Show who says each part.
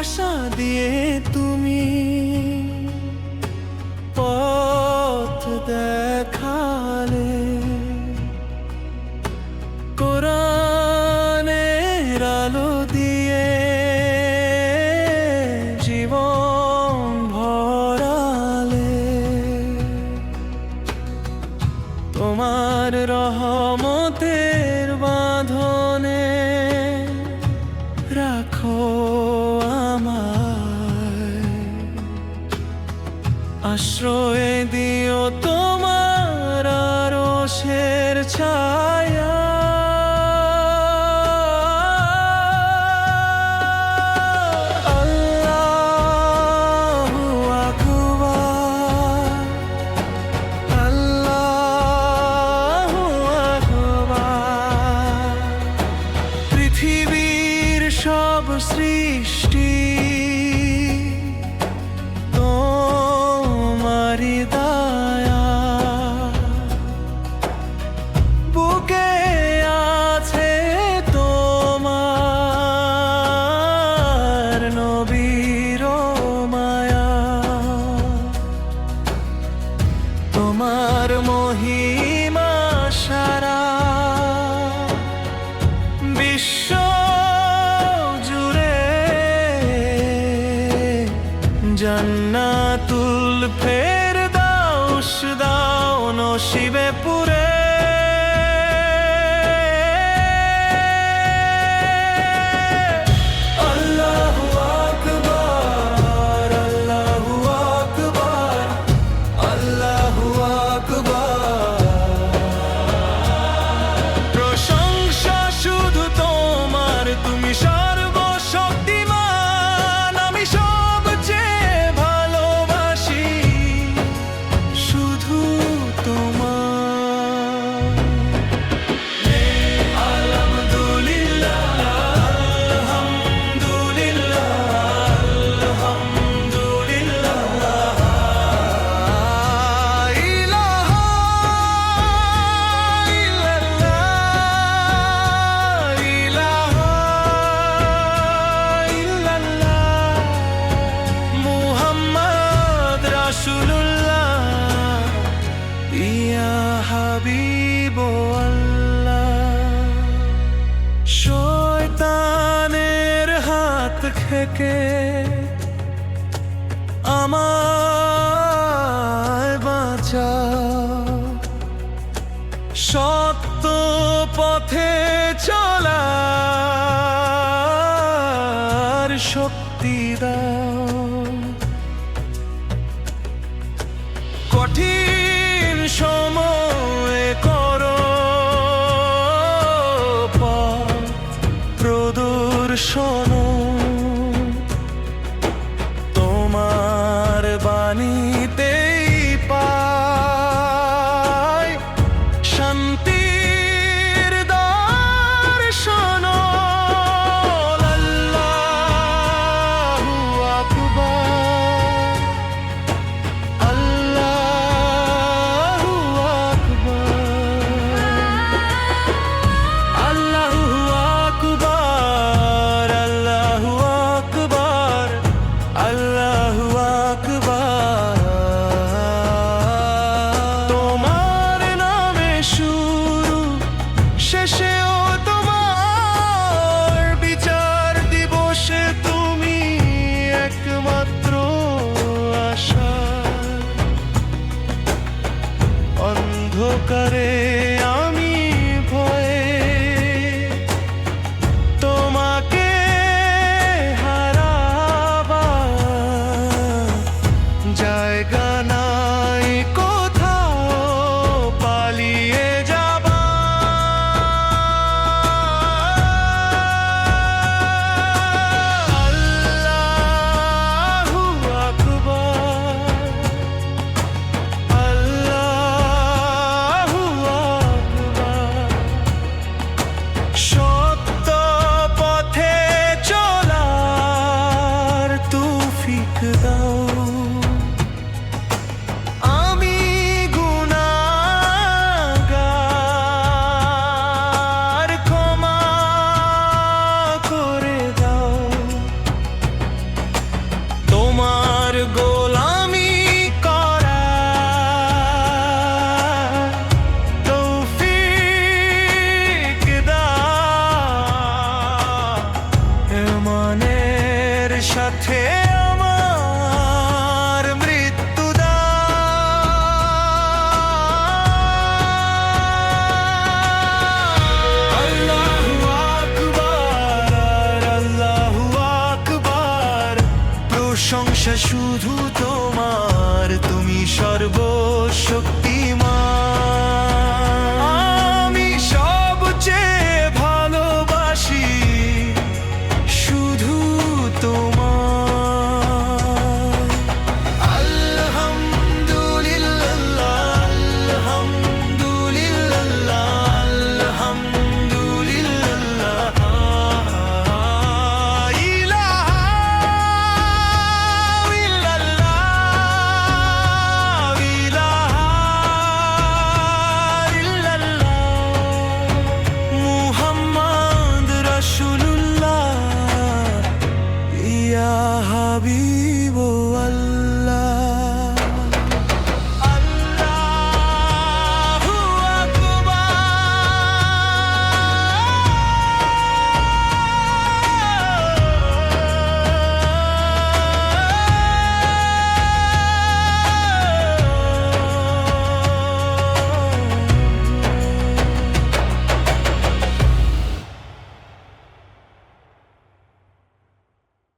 Speaker 1: ভালোবাসা দিয়ে তুমি আশ্রয় দিও তোমার রোষের ছায়া। তোমার মহিমা সারা। বিশ্ব জুড়ে জান্নাতুল ফের দাও দাও শিবে পুরে আমায় বাঁচা সত্য পথে চলার শক্তি দাও। কঠিন money. প্রশংসা শুধু তোমার তুমি সর্বশক্তিমান।